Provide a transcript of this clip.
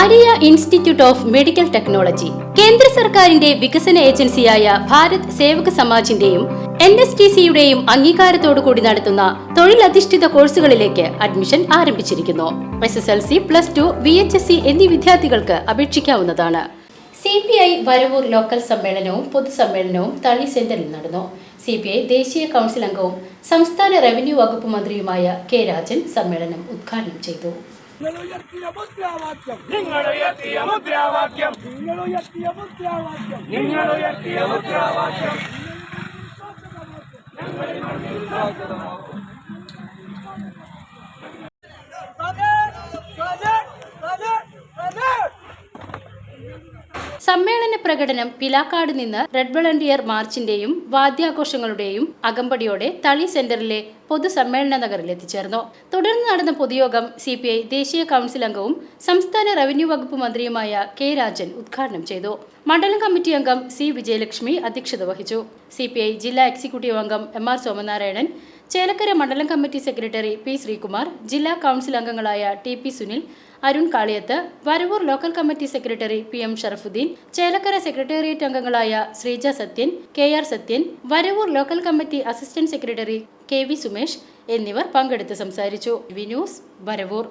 Maria institute of medical technology. കേന്ദ്ര സർക്കാരിന്റെ വികസന ഏജൻസിയായ ഭാരത് സേവക സമാജിന്റെയും എൻ എസ് ടി സിയുടെയും അംഗീകാരത്തോടു കൂടി നടത്തുന്ന തൊഴിലധിഷ്ഠിത കോഴ്സുകളിലേക്ക് അഡ്മിഷൻ ആരംഭിച്ചിരിക്കുന്നു. S S L C plus two V H S C എന്നീ വിദ്യാർത്ഥികൾക്ക് അപേക്ഷിക്കാവുന്നതാണ്. C P I Varavoor local സമ്മേളനവും പൊതുസമ്മേളനവും തളി സെന്ററിൽ നടന്നു. സി പി ഐ ദേശീയ കൗൺസിൽ അംഗവും സംസ്ഥാന റവന്യൂ വകുപ്പ് മന്ത്രിയുമായ കെ രാജൻ സമ്മേളനം ഉദ്ഘാടനം ചെയ്തു. നിങ്ങളുയർത്തിയ മുദ്രാവാക്യം നിങ്ങളുയർത്തിയ മുദ്രാവാക്യം നിങ്ങളുയർത്തിയ മുദ്രാവാക്യം നിങ്ങളുയർത്തിയ മുദ്രാവാക്യം സമ്മേളന പ്രകടനം പിലാക്കാട് നിന്ന് റെഡ് വളണ്ടിയർ മാർച്ചിന്റെയും വാദ്യാഘോഷങ്ങളുടെയും അകമ്പടിയോടെ തളി സെന്ററിലെ പൊതുസമ്മേളന നഗറിൽ എത്തിച്ചേർന്നു. തുടർന്ന് നടന്ന പൊതുയോഗം സി പി ഐ ദേശീയ കൗൺസിൽ അംഗവും സംസ്ഥാന റവന്യൂ വകുപ്പ് മന്ത്രിയുമായ കെ രാജൻ ഉദ്ഘാടനം ചെയ്തു. മണ്ഡലം കമ്മിറ്റി അംഗം സി വിജയലക്ഷ്മി അധ്യക്ഷത വഹിച്ചു. സി പി ഐ ജില്ലാ എക്സിക്യൂട്ടീവ് അംഗം എം ആർ സോമനാരായണൻ ചേലക്കര മണ്ഡലം കമ്മിറ്റി സെക്രട്ടറി പി ശ്രീകുമാർ ജില്ലാ കൗൺസിൽ അംഗങ്ങളായ T P Sunil Arun Kaliyath Varavoor local committee secretary P M Sharafudheen Chelakkara secretariat അംഗങ്ങളായ Sreeja Sathyan K R Sathyan Varavoor local committee assistant secretary K V Sumesh എന്നിവർ പങ്കെടുത്ത് സംസാരിച്ചു. V news Varavoor.